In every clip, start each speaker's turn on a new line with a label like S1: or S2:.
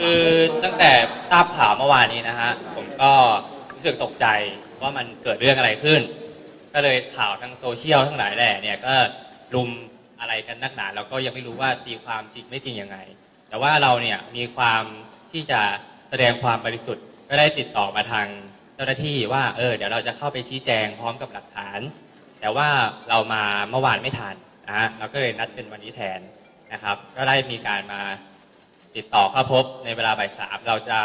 S1: คือตั้งแต่ทราบข่าวเมื่อวานนี้นะฮะผมก็รู้สึกตกใจว่ามันเกิดเรื่องอะไรขึ้น ก็เลยข่าวทางโซเชียลทั้งหลายแหล่เนี่ยก็รุมอะไรกันนักหนาแล้วก็ยังไม่รู้ว่าตีความจริงไม่จริงยังไง แต่ว่าเราเนี่ยมีความที่จะ แสดงความบริสุทธิ์ก็ได้ติดต่อมาทางเจ้าหน้าที่ว่าเออเดี๋ยวเราจะเข้าไปชี้แจงพร้อมกับหลักฐาน แต่ว่าเรามาเมื่อวานไม่ทันนะฮะเราก็เลยนัดเป็นวันนี้แทนนะครับ ก็ได้มีการมาติดต่อเข้าพบในเวลาบ่ายสามเราจะ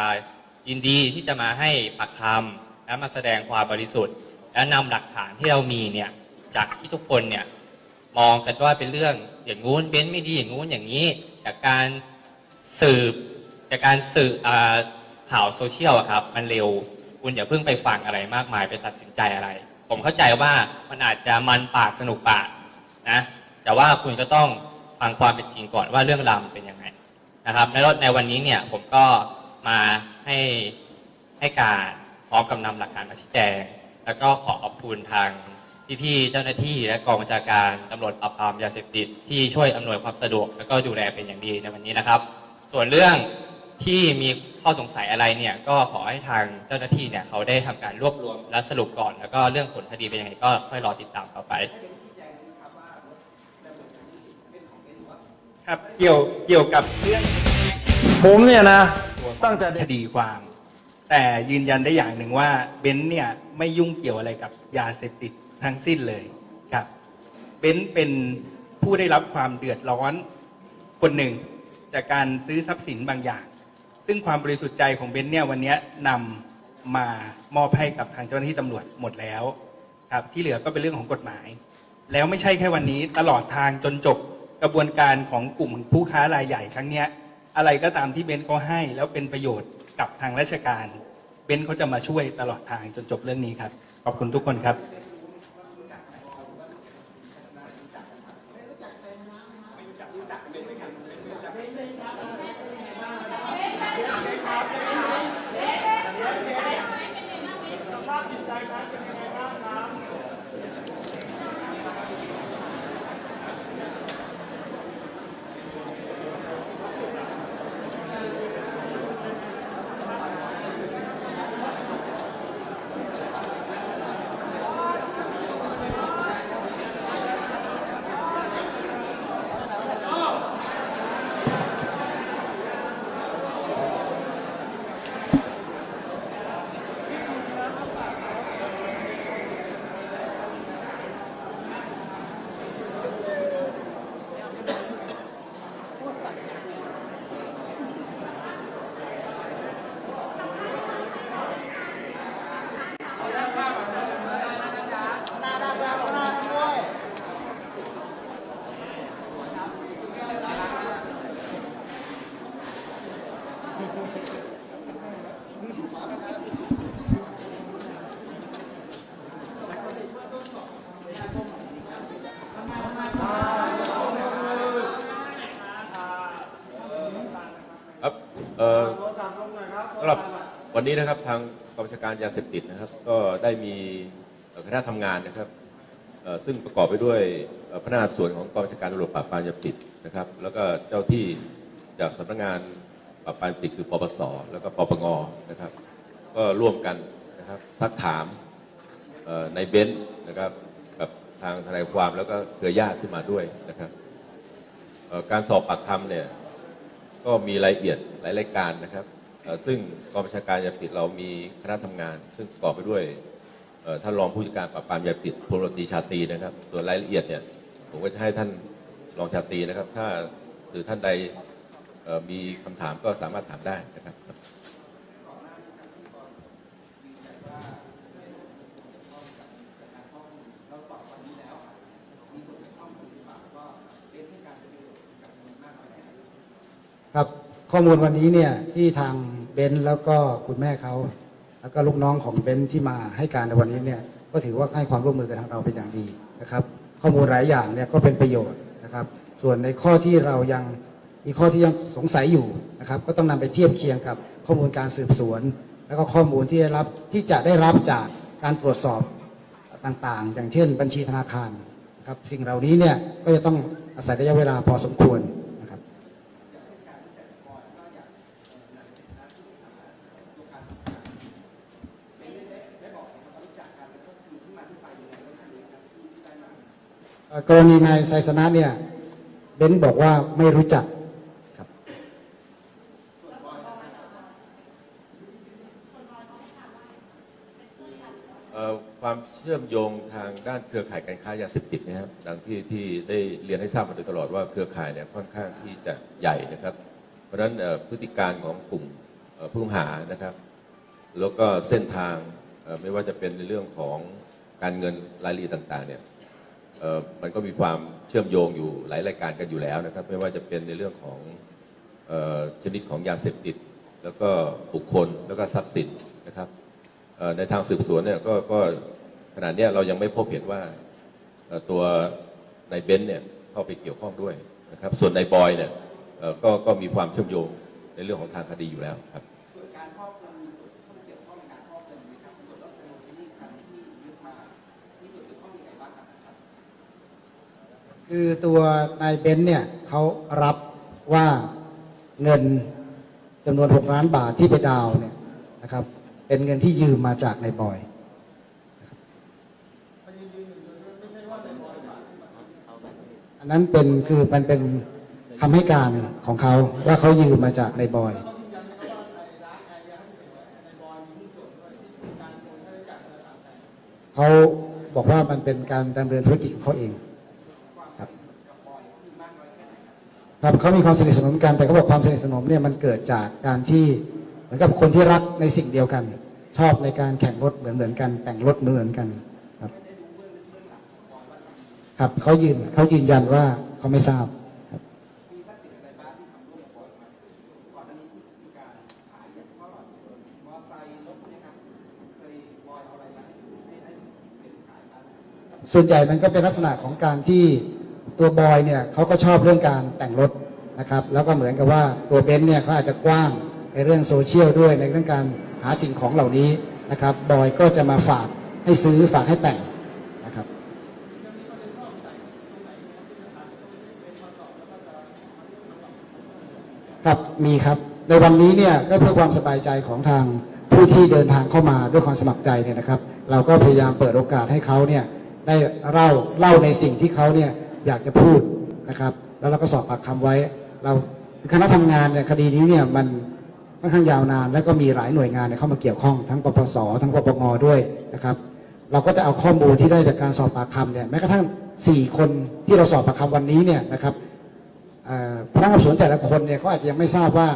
S1: ยินดีที่จะมาให้ปากคำและมาแสดงความบริสุทธิ์ และนำหลักฐานที่เรามีเนี่ยจากที่ทุกคนเนี่ยมองกันว่าเป็นเรื่องอย่างงู้นเบ้นไม่ดีอย่างงู้นอย่างนี้ จากการสืบ จากการสืบอ่าข่าวโซเชียลอะครับมันเร็ว คุณอย่าเพิ่งไปฟังอะไรมากมายไปตัดสินใจอะไร ผมเข้าใจว่ามันอาจจะมันปากสนุกปากนะแต่ว่าคุณก็ต้องฟังความเป็นจริงก่อนว่าเรื่องราวมันเป็นยังไงนะครับในรถในวันนี้เนี่ยผมก็มาให้ให้การพร้อมกับนำหลักฐานมาชี้แจง แล้วก็ขอขอบคุณทางพี่ๆเจ้าหน้าที่และกองบัญชาการตำรวจปราบปรามยาเสพติดที่ช่วยอำนวยความสะดวก แล้วก็ดูแลเป็นอย่างดีในวันนี้นะครับ ส่วนเรื่อง ที่มีข้อสงสัยอะไรเนี่ยก็ขอให้ทางเจ้าหน้าที่เนี่ยเขาได้ทำการรวบรวมและสรุปก่อน แล้วก็เรื่องผลคดีเป็นยังไงก็ค่อยรอติดตามต่อไป
S2: ครับเกี่ยวเกี่ยวกับเรื่อง
S3: ผมเนี่ยนะ ตั้งแต่
S2: ค
S3: เด็ก
S2: ดีความ แต่ยืนยันได้อย่างหนึ่งว่าเบนซ์เนี่ยไม่ยุ่งเกี่ยวอะไรกับยาเสพติดทั้งสิ้นเลยครับเบนซ์เป็นผู้ได้รับความเดือดร้อนคนหนึ่ง จากการซื้อทรัพย์สินบางอย่าง ซึ่งความบริสุทธิ์ใจของเบนซ์เนี่ยวันนี้นำมามอบให้กับทางเจ้าหน้าที่ตำรวจหมดแล้วครับที่เหลือก็เป็นเรื่องของกฎหมาย แล้วไม่ใช่แค่วันนี้ตลอดทางจนจบกระบวนการของกลุ่มผู้ค้ารายใหญ่ครั้งเนี้ยอะไรก็ตามที่เบนซ์เขาให้ แล้วเป็นประโยชน์กับทางราชการ เบนซ์เขาจะมาช่วยตลอดทางจนจบเรื่องนี้ครับ ขอบคุณทุกคนครับ
S4: เอ่อสำหรับ วันนี้นะครับทางกองบัญชาการยาเสพติดนะครับ ก็ได้มีคณะทำงานนะครับซึ่งประกอบไปด้วยพนักงานส่วนของกองบัญชาการตำรวจปราบปรามยาเสพติดนะครับ แล้วก็เจ้าที่จากสำนักงานปราบปรามติดคือปปส แล้วก็ปปงนะครับ ก็ร่วมกันนะครับซักถามในเบนซ์นะครับกับทางทนายความแล้วก็เครือญาติขึ้นมาด้วยนะครับการสอบปากคำเนี่ยก็มีรายละเอียดหลายรายการนะครับ ซึ่งกองบัญชาการยาเสพติดเรามีคณะทำงาน ซึ่งประกอบไปด้วยท่านรองผู้จัดการปราบปรามยาเสพติดพลตรีชาตีนะครับ ส่วนรายละเอียดเนี่ยผมก็จะให้ท่านรองชาตีนะครับ ถ้าสื่อท่านใดมีคำถามก็สามารถถามได้นะครับ
S5: ครับ ข้อมูลวันนี้เนี่ยที่ทางเบนซ์แล้วก็คุณแม่เขาแล้วก็ลูกน้องของเบนซ์ที่มาให้การในวันนี้เนี่ยก็ถือว่าให้ความร่วมมือกับทางเราเป็นอย่างดีนะครับ ข้อมูลหลายอย่างเนี่ยก็เป็นประโยชน์นะครับ ส่วนในข้อที่เรายังมีข้อที่ยังสงสัยอยู่นะครับ ก็ต้องนำไปเทียบเคียงกับข้อมูลการสืบสวน แล้วก็ข้อมูลที่ได้รับที่จะได้รับจากการตรวจสอบต่างๆ อย่างเช่น บัญชีธนาคารครับสิ่งเหล่านี้เนี่ยก็จะต้องอาศัยระยะเวลาพอสมควรนะครับ เอ่อ กรณีนายไซสนะเนี่ยเบนบอกว่าไม่รู้จักครับ
S4: ความเชื่อมโยงทางด้านเครือข่ายการค้ายาเสพติดนะครับดังที่ที่ได้เรียนให้ทราบมาโดยตลอดว่าเครือข่ายเนี่ยค่อนข้างที่จะใหญ่นะครับ เพราะฉะนั้นพฤติการของกลุ่มผู้ต้องหานะครับ แล้วก็เส้นทางไม่ว่าจะเป็นในเรื่องของการเงินรายละเอียดต่างๆเนี่ย มันก็มีความเชื่อมโยงอยู่หลายรายการกันอยู่แล้วนะครับ ไม่ว่าจะเป็นในเรื่องของชนิดของยาเสพติด แล้วก็บุคคลแล้วก็ทรัพย์สินนะครับในทางสืบสวนเนี่ยก็ก็ขณะนี้เรายังไม่พบเห็นว่าตัวนายเบนซ์เนี่ยเข้าไปเกี่ยวข้องด้วยนะครับ ส่วนนายบอยเนี่ยก็ก็มีความเชื่อมโยงในเรื่องของทางคดีอยู่แล้วครับ
S5: คือตัวนายเบนซ์เนี่ยเขารับว่าเงินจำนวน 6 ล้านบาทที่ไปดาวเนี่ยนะครับ เป็นเงินที่ยืมมาจากนายบอยอันนั้นเป็นคือมันเป็นคำให้การของเขาว่าเขายืมมาจากนายบอย เขาบอกว่ามันเป็นการดำเนินธุรกิจของเขาเอง ครับ ครับเขามีความสนิทสนมกันแต่เขาบอกความสนิทสนมเนี่ยมันเกิดจากการที่เหมือนกับคนที่รักในสิ่งเดียวกัน ชอบในการแข่งรถเหมือนเหมือนกัน แต่งรถเหมือนเหมือนกันครับครับเขายืนเขายืนยันว่าเขาไม่ทราบครับส่วนใหญ่มันก็เป็นลักษณะของการที่ ตัวบอยเนี่ยเขาก็ชอบเรื่องการแต่งรถนะครับแล้วก็เหมือนกับว่าตัวเบนซ์เนี่ยเขาอาจจะกว้างในเรื่องโซเชียลด้วยในเรื่องการหาสิ่งของเหล่านี้นะครับบอยก็จะมาฝากให้ซื้อฝากให้แต่งนะครับครับมีครับในวันนี้เนี่ยก็เพื่อความสบายใจของทางผู้ที่เดินทางเข้ามาด้วยความสมัครใจเนี่ยนะครับ เราก็พยายามเปิดโอกาสให้เขาเนี่ยได้เล่าเล่าในสิ่งที่เขาเนี่ย อยากจะพูดนะครับแล้วเราก็สอบปากคำไว้ เราคณะทำงานเนี่ยคดีนี้เนี่ยมันค่อนข้างยาวนาน แล้วก็มีหลายหน่วยงานเนเข้ามาเกี่ยวข้องทั้งปปสทั้งปปงด้วยนะครับ เราก็จะเอาข้อมูลที่ได้จากการสอบปากคำเนี่ยแม้กระทั่ง 4 คนที่เราสอบปากคำวันนี้เนี่ยนะครับพนักงานสอบสวนแต่ละคนเนี่ยเขาอาจจะยังไม่ทราบว่า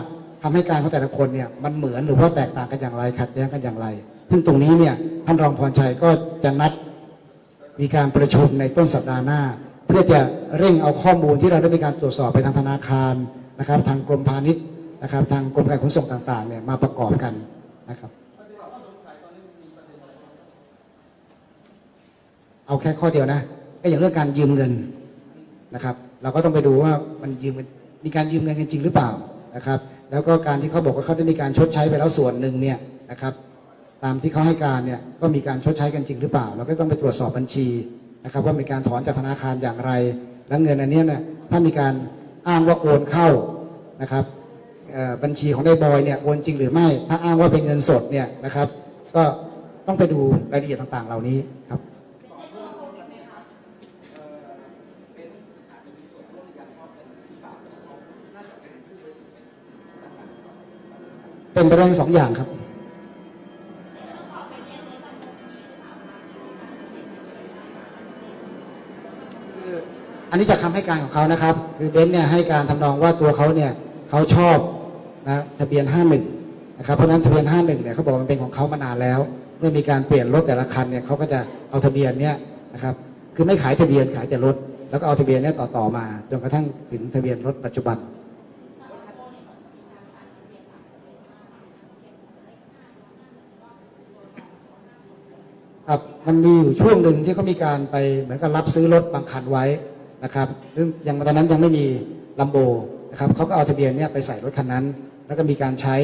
S5: คำให้การของแต่ละคนเนี่ยมันเหมือนหรือว่าแตกต่างกันอย่างไรขัดแย้งกันอย่างไร ซึ่งตรงนี้เนี่ยท่านรองพรชัยก็จะนัดมีการประชุมในต้นสัปดาห์หน้า เพื่อจะเร่งเอาข้อมูลที่เราได้มีการตรวจสอบไปทางธนาคารนะครับ ทางกรมพาณิชย์นะครับ ทางกรมการขนส่งต่างๆเนี่ยมาประกอบกันนะครับเอาแค่ข้อเดียวนะก็อย่างเรื่องการยืมเงินนะครับ เราก็ต้องไปดูว่ามันยืมเงินมีการยืมเงินกันจริงหรือเปล่านะครับ แล้วก็การที่เขาบอกว่าเขาได้มีการชดใช้ไปแล้วส่วนหนึ่งเนี่ยนะครับ ตามที่เขาให้การเนี่ยก็มีการชดใช้กันจริงหรือเปล่า เราก็ต้องไปตรวจสอบบัญชี นะครับว่ามีการถอนจากธนาคารอย่างไร แล้วเงินอันนี้เนี่ยถ้ามีการอ้างว่าโอนเข้านะครับบัญชีของนายบอยเนี่ยโอนจริงหรือไม่ ถ้าอ้างว่าเป็นเงินสดเนี่ยนะครับ ก็ต้องไปดูรายละเอียดต่างๆ เหล่านี้ครับเป็นไปได้สองอย่างครับ คืออันนี้จากคำให้การของเขานะครับ คือเบนซ์เนี่ยให้การทำนองว่าตัวเขาเนี่ยเขาชอบนะทะเบียน 51 นะครับเพราะนั้นทะเบียน 51 เนี่ยเขาบอกมันเป็นของเขามานานแล้ว เมื่อมีการเปลี่ยนรถแต่ละคันเนี่ยเขาก็จะเอาทะเบียนเนี่ยนะครับคือไม่ขายทะเบียนขายแต่รถ แล้วก็เอาทะเบียนเนี่ยต่อๆมา จนกระทั่งถึงทะเบียนรถปัจจุบัน ครับ มันมีอยู่ช่วงหนึ่งที่เขามีการไปเหมือนกับรับซื้อรถบางคันไว้นะครับซึ่งยังตอนนั้นยังไม่มีลัมโบนะครับเขาก็เอาทะเบียนเนี่ยไปใส่รถคันนั้น แล้วก็มีการใช้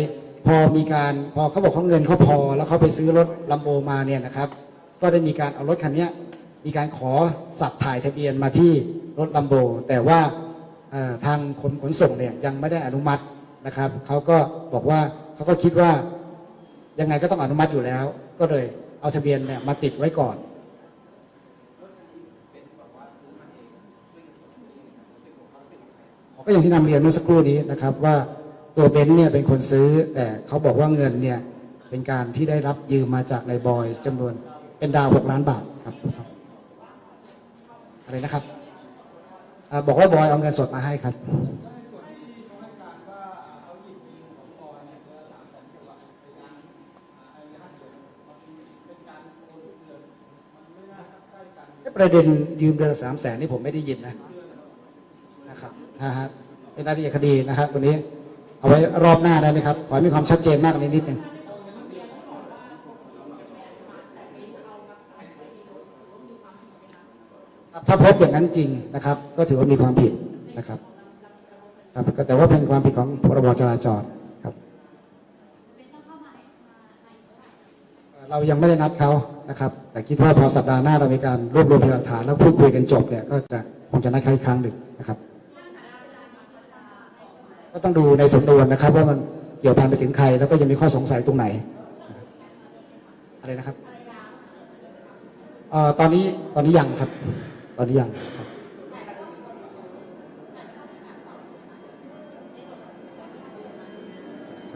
S5: พอมีการพอเขาบอกเขาเงินเขาพอ แล้วเขาไปซื้อรถลัมโบมาเนี่ยนะครับ ก็ได้มีการเอารถคันนี้มีการขอสับถ่ายทะเบียนมาที่รถลัมโบแต่ว่าทางคนขนส่งเนี่ยยังไม่ได้อนุมัตินะครับเขาก็บอกว่าเขาก็คิดว่ายังไงก็ต้องอนุมัติอยู่แล้ว ก็เลย เอาทะเบียนเนี่ยมาติดไว้ก่อนก็อย่างที่นำเรียนเมื่อสักครู่นี้นะครับว่าตัวเบนซ์เนี่ยเป็นคนซื้อ แต่เขาบอกว่าเงินเนี่ยเป็นการที่ได้รับยืมมาจากนายบอยจำนวนเป็นดาวหกล้านบาทครับครับอะไรนะครับอบอกว่าบอยเอาเงินสดมาให้ครับ ประเด็นยืมเดือนสามแสนนี่ผมไม่ได้ยินนะนะครับนะฮะเป็นรายละเอียดคดีนะครับวันนี้ เอาไว้รอบหน้าได้ไหมครับ ขอให้มีความชัดเจนมากกว่านี้นิดนึงถ้าพบอย่างนั้นจริงนะครับ ก็ถือว่ามีความผิดนะครับครับแต่ว่าเป็นความผิดของพรบจราจรครับ เรายังไม่ได้นัดเขานะครับ แต่คิดว่าพอสัปดาห์หน้าเรามีการรวบรวมพยานหลักฐานแล้วพูดคุยกันจบเนี่ยก็จะคงจะนัดเขาอีกครั้งหนึ่งนะครับ ก็ต้องดูในสำนวนนะครับ ว่ามันเกี่ยวพันไปถึงใครแล้วก็ยังมีข้อสงสัยตรงไหนอะไรนะครับเอ่อตอนนี้ตอนนี้ยังครับ ตอนนี้ยังครับ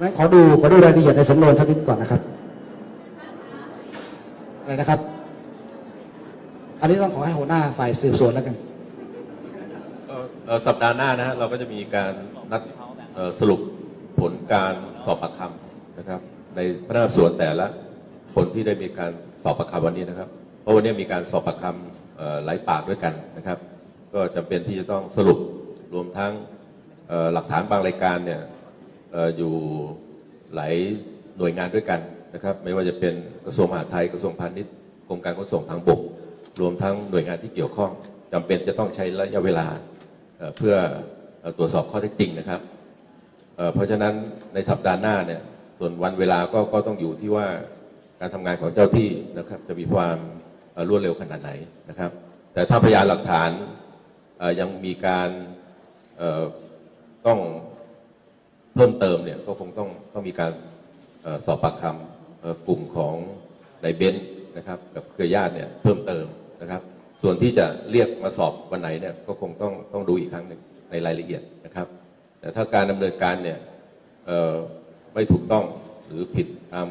S5: งั้นขอดูขอดูรายละเอียดในสำนวนสักนิดก่อนนะครับ อะไรนะครับ อันนี้ต้องขอให้หัวหน้าฝ่ายสืบสวนแล้วกัน
S4: เอ่อสัปดาห์หน้านะฮะเราก็จะมีการนัดเอ่อสรุปผลการสอบปากคำนะครับ ในพนักงานสอบสวนแต่ละคนที่ได้มีการสอบปากคำวันนี้นะครับ เพราะวันนี้มีการสอบปากคำเอ่อหลายปากด้วยกันนะครับ ก็จำเป็นที่จะต้องสรุปรวมทั้งเอ่อหลักฐานบางรายการเนี่ยเอ่ออยู่หลายหน่วยงานด้วยกัน นะครับไม่ว่าจะเป็นกระทรวงมหาดไทยกระทรวงพาณิชย์กรมการขนส่งทางบก รวมทั้งหน่วยงานที่เกี่ยวข้องจำเป็นจะต้องใช้ระยะเวลาเพื่อตรวจสอบข้อเท็จจริงนะครับเพราะฉะนั้นในสัปดาห์หน้าเนี่ยส่วนวันเวลาก็ก็ต้องอยู่ที่ว่าการทำงานของเจ้าที่นะครับจะมีความรวดเร็วขนาดไหนนะครับ แต่ถ้าพยานหลักฐานยังมีการต้องเพิ่มเติมเนี่ยก็คงต้องต้องมีการสอบปากคำ กลุ่มของนายเบนซ์นะครับ กับเครือญาติเนี่ยเพิ่มเติมนะครับ ส่วนที่จะเรียกมาสอบวันไหนเนี่ยก็คงต้องต้องดูอีกครั้งหนึ่งในรายละเอียดนะครับ แต่ถ้าการดำเนินการเนี่ยไม่ถูกต้องหรือผิดตาม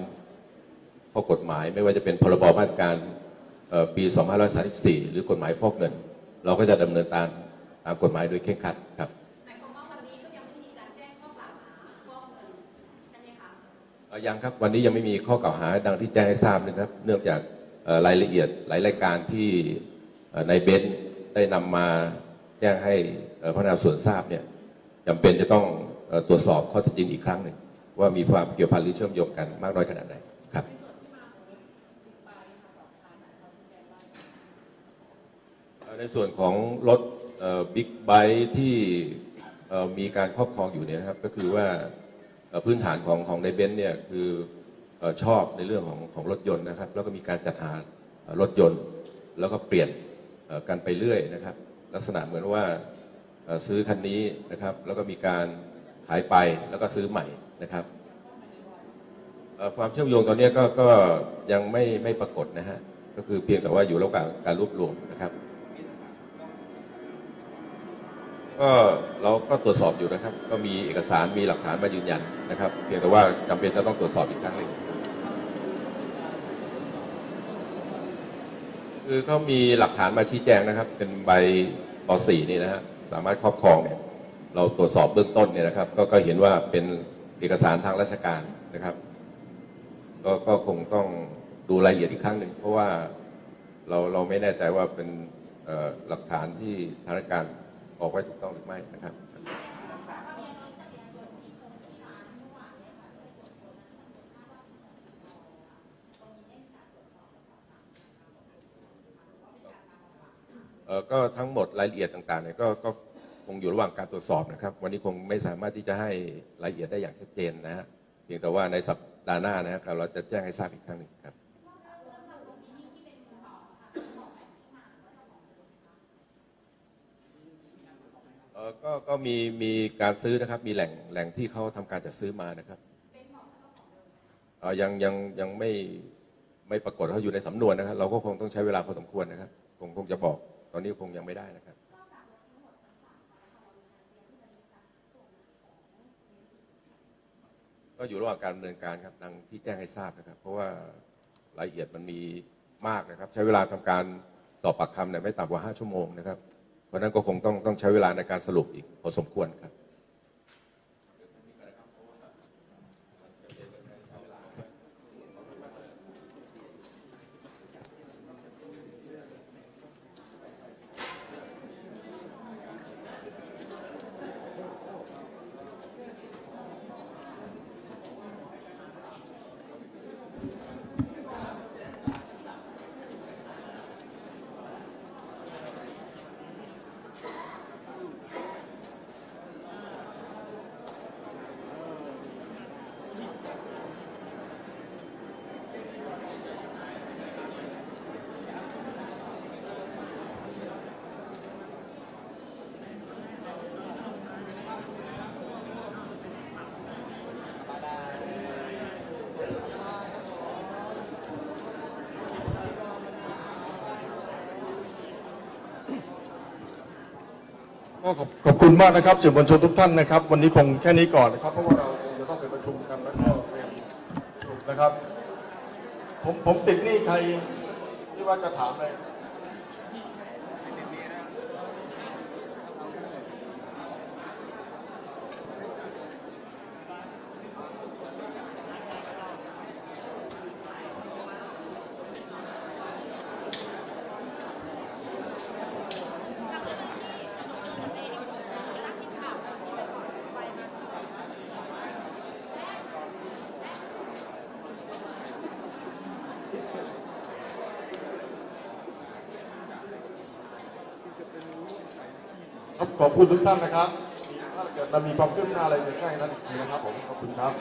S4: ข้อกฎหมายไม่ว่าจะเป็นพรบมาตรการเอ่อปี 2534 หรือกฎหมายฟอกเงิน เราก็จะดำเนินตามตามกฎหมายโดยเคร่งครัดครับ
S6: ยังค
S4: รับวันนี้ยังไม่มีข้อกล่าวหาดังที่แจ้งให้ทราบนะครับ เนื่องจากรายละเอียดหลายรายการที่เอ่อในเบนได้นำมาแจ้งให้พนักงานสอบสวนทราบเนี่ยจำเป็นจะต้องตรวจสอบข้อเท็จจริงอีกครั้งหนึ่งว่ามีความเกี่ยวพันหรือเชื่อมโยงกันมากน้อยขนาดไหนครับในส่วนของรถบิ๊กไบค์ที่มีการครอบครองอยู่เนี่ยนะครับก็คือว่า พื้นฐานของของในเบนซ์เนี่ยคืออชอบในเรื่องของของรถยนต์นะครับ แล้วก็มีการจัดหารถยนต์ แล้วก็เปลี่ยนกันไปเรื่อยนะครับ ลักษณะเหมือนว่าซื้อคันนี้นะครับ แล้วก็มีการขายไปแล้วก็ซื้อใหม่นะครับความเชื่อมโยงตอนนี้ก็ก็ยังไม่ไม่ปรากฏนะฮะก็คือเพียงแต่ว่าอยู่ระหว่างการรวบรวมนะครับ ก็เราก็ตรวจสอบอยู่นะครับ ก็มีเอกสารมีหลักฐานมายืนยันนะครับ เพียงแต่ว่าจำเป็นจะต้องตรวจสอบอีกครั้งหนึ่งคือเขามีหลักฐานมาชี้แจงนะครับ เป็นใบป .4 นี่นะฮะสามารถครอบครองเนี่ยเราตรวจสอบเบื้องต้นเนี่ยนะครับ ก็ก็เห็นว่าเป็นเอกสารทางราชการนะครับก็ก็คงต้องดูรายละเอียดอีกครั้งหนึ่งเพราะว่าเราเราไม่แน่ใจว่าเป็นหลักฐานที่ทางราชการ ออกไว้ถูกต้องหรือไม่นะครับเอ่อก็ทั้งหมดรายละเอียดต่างๆเนี่ยก็ก็คงอยู่ระหว่างการตรวจสอบนะครับ วันนี้คงไม่สามารถที่จะให้รายละเอียดได้อย่างชัดเจนนะฮะเพียงแต่ว่าในสัปดาห์หน้านะครับเราจะแจ้งให้ทราบอีกครั้งหนึ่งครับเออ ก็ก็มีมีการซื้อนะครับ มีแหล่งแหล่งที่เขาทำการจัดซื้อมานะครับเอ่อยังยังยังไม่ไม่ปรากฏเขาอยู่ในสำนวนนะครับ เราก็คงต้องใช้เวลาพอสมควรนะครับคงคงจะบอกตอนนี้คงยังไม่ได้นะครับ ก็อยู่ระหว่างการดำเนินการครับดังที่แจ้งให้ทราบนะครับ เพราะว่ารายละเอียดมันมีมากนะครับ ใช้เวลาทำการสอบปากคำเนี่ยไม่ต่ำกว่า 5 ชั่วโมงนะครับ ราะฉะนั้นก็คงต้องต้องใช้เวลาในการสรุปอีกพอสมควรครับ
S3: ก็ขอบขอบคุณมากนะครับสื่อมวลชนทุกท่านนะครับ วันนี้คงแค่นี้ก่อนนะครับ เพราะว่าเราคงจะต้องไปประชุมกันแล้วก็เตรียมสรุปนะครับ ผมผมติดหนี้ใครที่ว่าจะถามอะไขอบคุณทุกท่านนะครับ ถ้าเกิดมันมีความคืบหน้าอะไรจะแจ้งท่านอีกทีนะครับผม ขอบคุณครับ